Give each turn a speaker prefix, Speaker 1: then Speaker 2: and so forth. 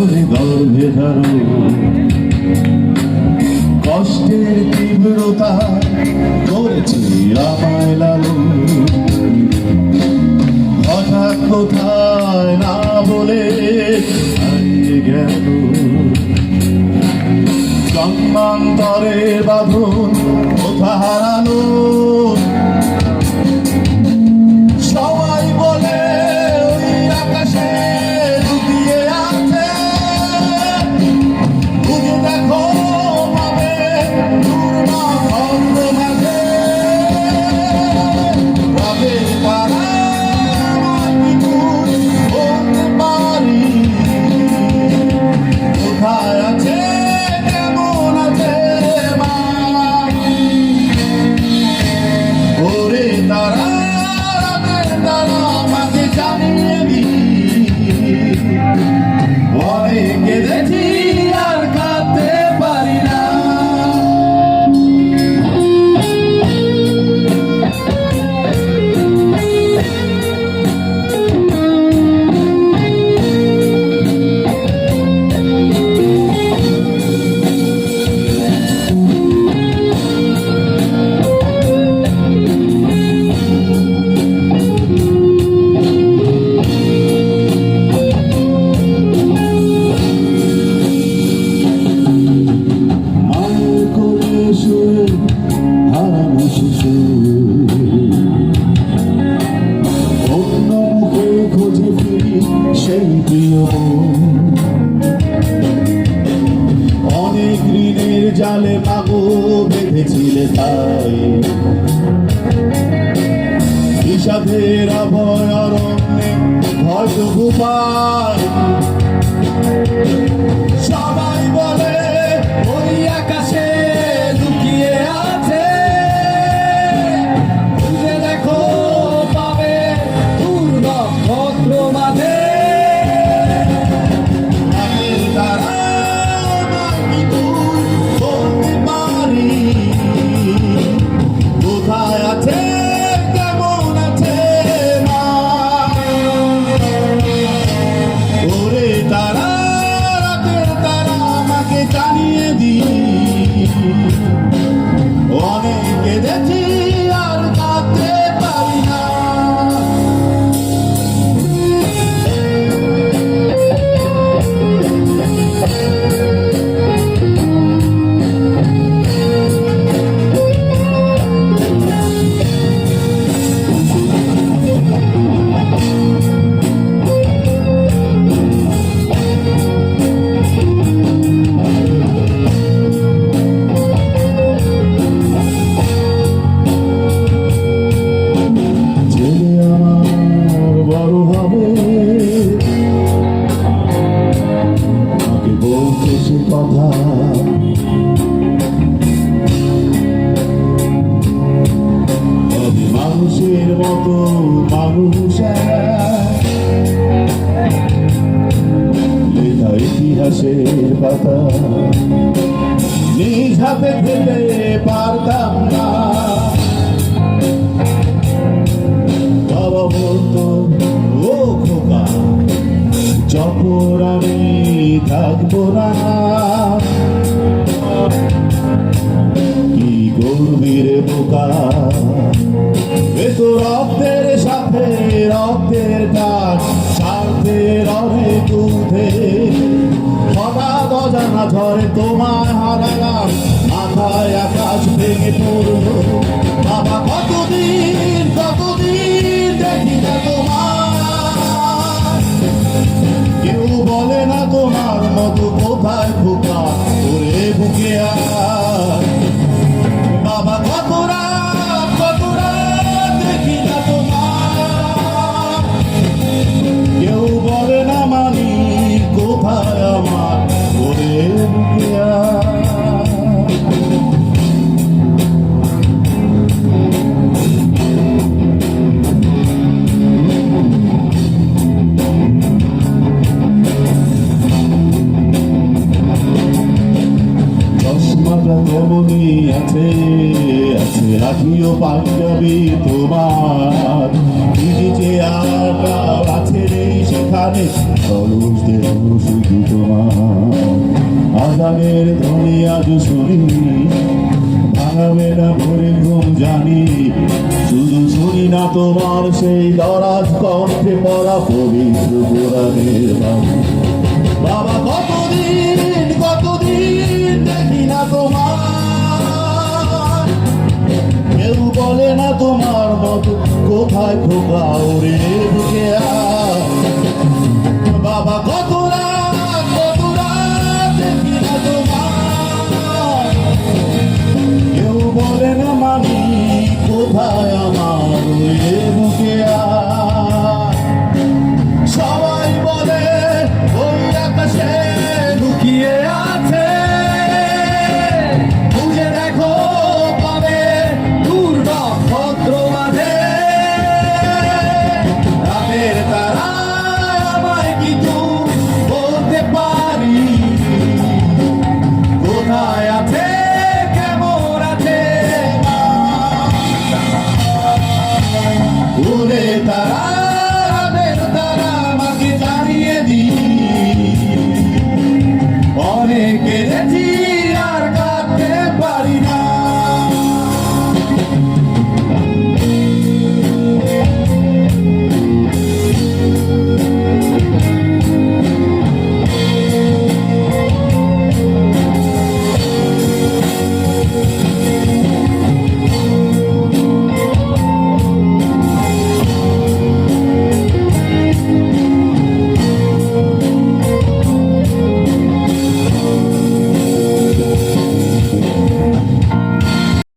Speaker 1: করে গর্ভে ধরো কষ্টের তীব্রতা করেছে আমায় লালু হঠাৎ কোথায় না বলে হারিয়ে গেল। জন্মান্তরে বাঁধন কোথা হারানো সেই প্রিয় অনেক ঋণের জালে মাগো বেঁধেছিলে তাই। বিষাদের অভয় অরণ্যে হয়তো ভূপায় লেখা ইতিহাসের পাতা নিজ হাতে ফেলে পারতাম না বাবা বলতো ও খোকা, যখন আমি থাকব না করবি বোকা। এ তো রক্তের সাথে রক্তের টান স্বার্থের অনেক উঠে হঠাৎ অজানা ঝড়ে তোমায় হারালাম মাথায় আকাশ ভেঙে পড়ল। বাবা, কতদিন কতদিন দেখি না তোমার। কেউ বলে না তোমার মতো তেমনই আছে আছে রাখিও পাঞ্জাবি তোমার। নিজে চেয়ারটা আছে রে সেখানে খরচ দেব শুধু তোমার। গানের ধ্বনি আজ শুনি, ভাঙাবে না ভরে ঘুম জানি। শুধু শুনি না তোমার সেই দরাজ কণ্ঠে পড়া পবিত্র কোরআনের বাবা কতদিন কোথায় খোকা ওরে ঢুকে বাবা কত রাত কত রাত দেখি না